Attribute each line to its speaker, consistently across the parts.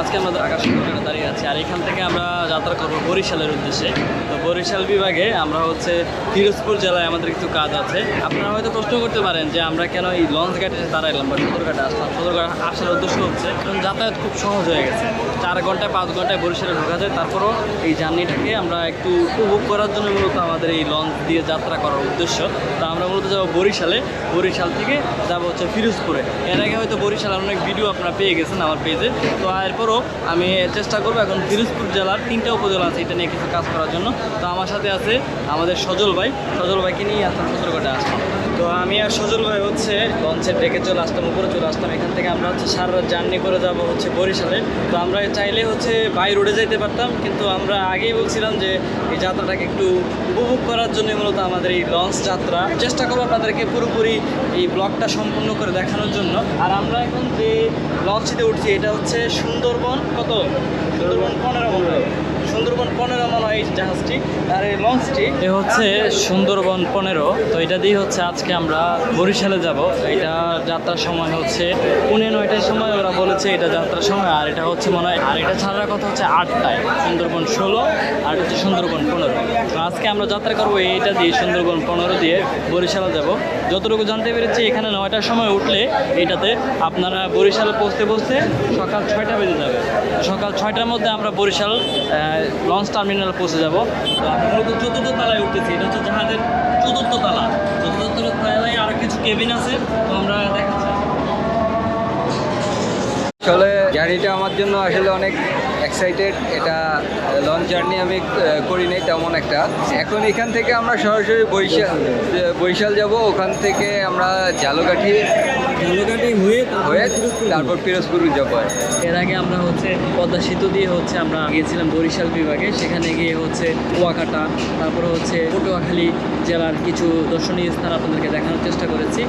Speaker 1: আজকে আমরা আকাশ সরকারে দাঁড়িয়ে আছি। আর এখান থেকে আমরা যাত্রা করব বরিশালের উদ্দেশ্যে। তো বরিশাল বিভাগে আমরা হচ্ছে পিরোজপুর জেলায় আমাদের কিছু কাজ আছে। আপনারা হয়তো প্রশ্ন করতে পারেন যে আমরা কেন এই লঞ্চ ঘাটে দাঁড়াইলাম বা সদরঘাটে আসলাম। সদরঘাট আসার উদ্দেশ্য হচ্ছে, কারণ যাতায়াত খুব সহজ হয়ে গেছে। চার ঘন্টায়, পাঁচ ঘন্টায় বরিশালে ঢোকা যায়। তারপরও এই জার্নিটাকে আমরা একটু উপভোগ করার জন্য মূলত আমাদের এই লঞ্চ দিয়ে যাত্রা করার উদ্দেশ্য। তো আমরা মূলত যাব বরিশালে। বরিশাল থেকে যাব হচ্ছে ফিরোজপুরে। এর আগে হয়তো বরিশালের অনেক ভিডিও আপনারা পেয়ে গেছেন আমার পেজে তো এরপরও আমি চেষ্টা করব এখন পিরোজপুর জেলার তিনটা উপজেলা আছে এটা নিয়ে কিছু কাজ করার জন্য। তো আমার সাথে আছে আমাদের সজল ভাই। সজল ভাইকে নিয়ে আসলাম সতর্কটা আসলাম তো আমি আর সজল ভাই হচ্ছে লঞ্চের ডেকে চলে আসতাম, উপরে চলে আসতাম। এখান থেকে আমরা হচ্ছে সারা রাত জার্নি করে যাব হচ্ছে বরিশালে। তো আমরা চাইলে হচ্ছে বাই রোডে যাইতে পারতাম, কিন্তু আমরা আগেই বলছিলাম যে এই যাত্রাটাকে একটু উপভোগ করার জন্য মূলত আমাদের এই লঞ্চ যাত্রা। চেষ্টা করব আপনাদেরকে পুরোপুরি এই ব্লগটা সম্পূর্ণ করে দেখানোর জন্য। আর আমরা এখন যে লঞ্চটিতে উঠছি, এটা হচ্ছে সুন্দরবন কত? সুন্দরবন পনেরো মনে সুন্দরবন জাহাজটি আর এই লঞ্চটি। এ হচ্ছে সুন্দরবন পনেরো। তো এটা দিয়ে হচ্ছে আজকে আমরা বরিশালে যাব। এটা যাত্রার সময় হচ্ছে পুনে নয়টার সময়, ওরা বলেছে এটা যাত্রার সময়, আর এটা হচ্ছে মনে হয় আর এটা ছাড়ার কথা হচ্ছে আটটায়। সুন্দরবন ষোলো, আর হচ্ছে আজকে আমরা যাত্রা করব এইটা দিয়ে সুন্দরবন পনেরো দিয়ে বরিশালে যাব। যতটুকু জানতে পেরেছি, এখানে নয়টার সময় উঠলে এটাতে আপনারা বরিশালে পৌঁছতে পৌঁছতে সকাল ছয়টা বেজে যাবে। সকাল ছয়টার মধ্যে আমরা বরিশাল লঞ্চ টার্মিনালে পৌঁছে যাব। তো মূলত চতুর্থ তলায় উঠতেছি, এটা হচ্ছে জাহাজের চতুর্থ তলা। চতুর্থ তলায় আরও কিছু কেবিন আছে, তো আমরা দেখাচ্ছি।
Speaker 2: আসলে জার্নিটা আমার জন্য আসলে অনেক এক্সাইটেড এটা লং জার্নি আমি করি নাই তেমন একটা। এখন এখান থেকে আমরা সরাসরি বরিশাল বরিশাল যাব ওখান থেকে আমরা জালকাঠি
Speaker 1: ঝালকাঠি হয়ে
Speaker 2: হয়ে তারপর পিরোজপুর যাব।
Speaker 1: এর আগে আমরা হচ্ছে পদ্মা সেতু দিয়ে হচ্ছে আমরা গিয়েছিলাম বরিশাল বিভাগে সেখানে গিয়ে হচ্ছে কুয়াকাটা তারপরে হচ্ছে পটুয়াখালী জেলার কিছু দর্শনীয় স্থান আপনাদেরকে দেখানোর চেষ্টা করেছি।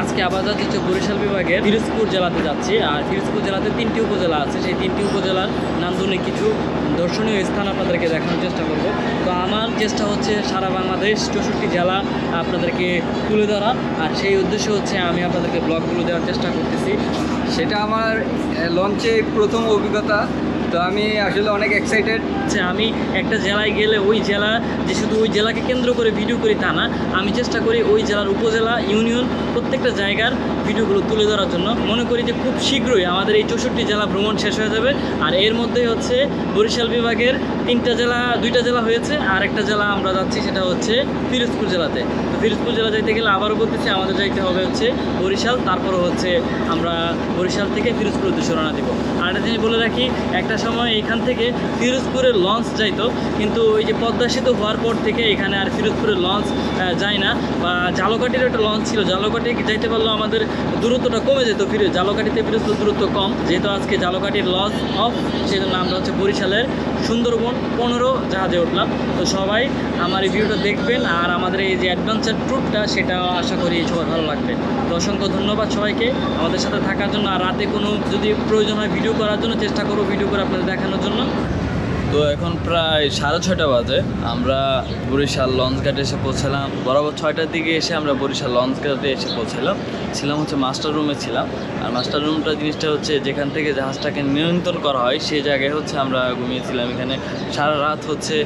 Speaker 1: আজকে আবার যাচ্ছি হচ্ছে বরিশাল বিভাগের ফিরোজপুর জেলাতে যাচ্ছি আর ফিরোজপুর জেলাতে তিনটি উপজেলা আছে। সেই তিনটি উপজেলার নান্দনিক কিছু দর্শনীয় স্থান আপনাদেরকে দেখানোর চেষ্টা করব। তো আমার চেষ্টা হচ্ছে সারা বাংলাদেশ চৌষট্টি জেলা আপনাদেরকে তুলে ধরা। আর সেই উদ্দেশ্য হচ্ছে আমি আপনাদেরকে ব্লগগুলো দেওয়ার চেষ্টা করতেছি।
Speaker 2: সেটা আমার লঞ্চে প্রথম অভিজ্ঞতা। তো আমি আসলে অনেক এক্সাইটেড
Speaker 1: যে আমি একটা জেলায় গেলে ওই জেলা যে শুধু ওই জেলাকে কেন্দ্র করে ভিডিও করি তা না, আমি চেষ্টা করি ওই জেলার উপজেলা ইউনিয়ন প্রত্যেকটা জায়গার ভিডিওগুলো তুলে ধরার জন্য। মনে করি যে খুব শীঘ্রই আমাদের এই চৌষট্টি জেলা ভ্রমণ শেষ হয়ে যাবে। আর এর মধ্যেই হচ্ছে বরিশাল বিভাগের তিনটা জেলা, দুইটা জেলা হয়েছে। আর একটা জেলা আমরা যাচ্ছি, সেটা হচ্ছে ফিরোজপুর জেলাতে। তো ফিরোজপুর জেলা যাইতে গেলে আবারও বলতেছি, আমাদের যাইতে হবে হচ্ছে বরিশাল তারপর হচ্ছে আমরা বরিশাল থেকে ফিরোজপুর উদ্দেশ্যে রওনা দিব। আর একটা জিনিস বলে রাখি, একটা সময় এখান থেকে ফিরোজপুরের লঞ্চ যাইতো, কিন্তু ওই যে পদ্মা সেতু হওয়ার পর থেকে এখানে আর ফিরোজপুরের লঞ্চ যায় না, বা জালকাঠির একটা লঞ্চ ছিল, জালকাঠি যাইতে পারলেও আমাদের দূরত্বটা কমে যেত ফিরে জালকাঠিতে ফিরোজপুর দূরত্ব কম, যেহেতু আজকে জালকাঠির লঞ্চ অফ সেই জন্য আমরা হচ্ছে বরিশালের সুন্দরবন পনেরো জাহাজে উঠলাম। তো সবাই আমার এই ভিডিওটা দেখবেন, আর আমাদের এই যে অ্যাডভেঞ্চার ট্যুরটা সেটা আশা করি সবার ভালো লাগবে। তো অসংখ্য ধন্যবাদ সবাইকে আমাদের সাথে থাকার জন্য। আর রাতে কোনো যদি প্রয়োজন হয় ভিডিও করার জন্য চেষ্টা করব ভিডিও করে আপনাদের দেখানোর জন্য। তো এখন প্রায় সাড়ে ছয়টা বাজে। আমরা বরিশাল লঞ্চ ঘাটে এসে পৌঁছালাম। বরাবর ছয়টার দিকে এসে আমরা বরিশাল লঞ্চ ঘাটে এসে পৌঁছালাম। ছিলাম হচ্ছে মাস্টার রুমে ছিলাম। আর মাস্টার রুমটা জিনিসটা হচ্ছে যেখান থেকে জাহাজটাকে নিয়ন্ত্রণ করা হয়, সেই জায়গায় হচ্ছে আমরা ঘুমিয়েছিলাম। এখানে সারা রাত হচ্ছে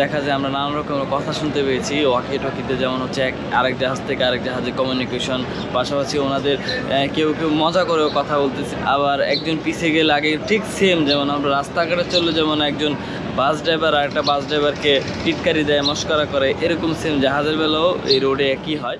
Speaker 1: দেখা যায় আমরা নানান রকমের কথা শুনতে পেয়েছি। ওয়াকি টকিতে যেমন হচ্ছে এক আরেক জাহাজ থেকে আরেক জাহাজে কমিউনিকেশন পাশাপাশি ওনাদের কেউ কেউ মজা করেও কথা বলতেছে। আবার একজন পিছিয়ে গেলে আগে ঠিক সেম যেমন আমরা রাস্তাঘাটে চললে যেমন একজন বাস ড্রাইভার আর একটা বাস ড্রাইভারকে টিটকারি দেয়, মস্করা করে, এরকম সেম জাহাজের বেলাও এই রোডে একই হয়।